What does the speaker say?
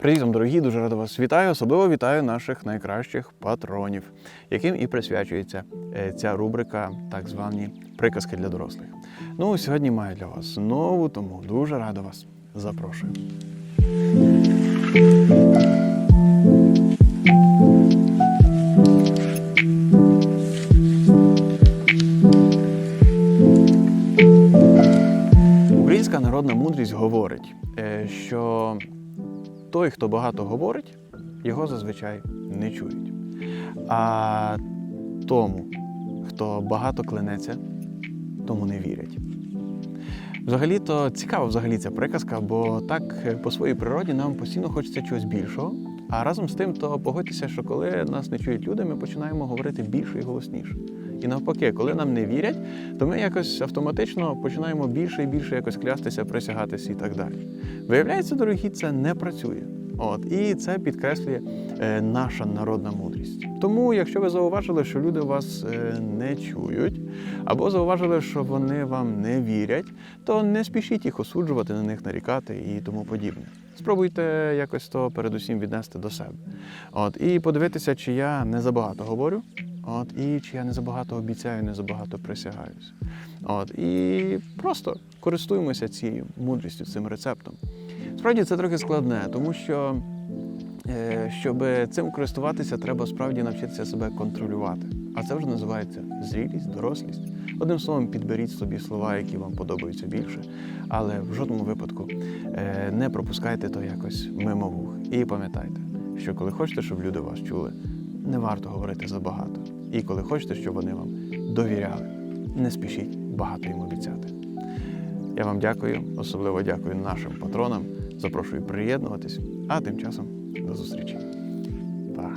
Привіт дорогі, дуже радо вас вітаю. Особливо вітаю наших найкращих патронів, яким і присвячується е, ця рубрика, так звані приказки для дорослих. Ну, сьогодні маю для вас знову, тому дуже радо вас запрошую. Українська народна мудрість говорить, е, що той, хто багато говорить, його зазвичай не чують. А тому, хто багато клянеться, тому не вірять. Взагалі-то цікава взагалі ця приказка, бо так е, по своїй природі нам постійно хочеться чогось більшого. А разом з тим, то погодьтеся, що коли нас не чують люди, ми починаємо говорити більше і голосніше. І навпаки, коли нам не вірять, то ми якось автоматично починаємо більше і більше якось клястися, присягатися і так далі. Виявляється, дорогі, це не працює. От і це підкреслює е, наша народна мудрість. Тому, якщо ви зауважили, що люди вас е, не чують, або зауважили, що вони вам не вірять, то не спішіть їх осуджувати, на них нарікати і тому подібне. Спробуйте якось то передусім віднести до себе. От і подивитися, чи я не забагато говорю. От, і чи я не забагато обіцяю, не забагато присягаюся. От, і просто користуємося цією мудрістю, цим рецептом. Справді це трохи складне, тому що е, щоб цим користуватися, треба справді навчитися себе контролювати. А це вже називається зрілість, дорослість. Одним словом, підберіть собі слова, які вам подобаються більше, але в жодному випадку е, не пропускайте то якось мимо вух. І пам'ятайте, що коли хочете, щоб люди вас чули, не варто говорити забагато. І коли хочете, щоб вони вам довіряли, не спішіть багато їм обіцяти. Я вам дякую, особливо дякую нашим патронам. Запрошую приєднуватись, а тим часом до зустрічі. Па!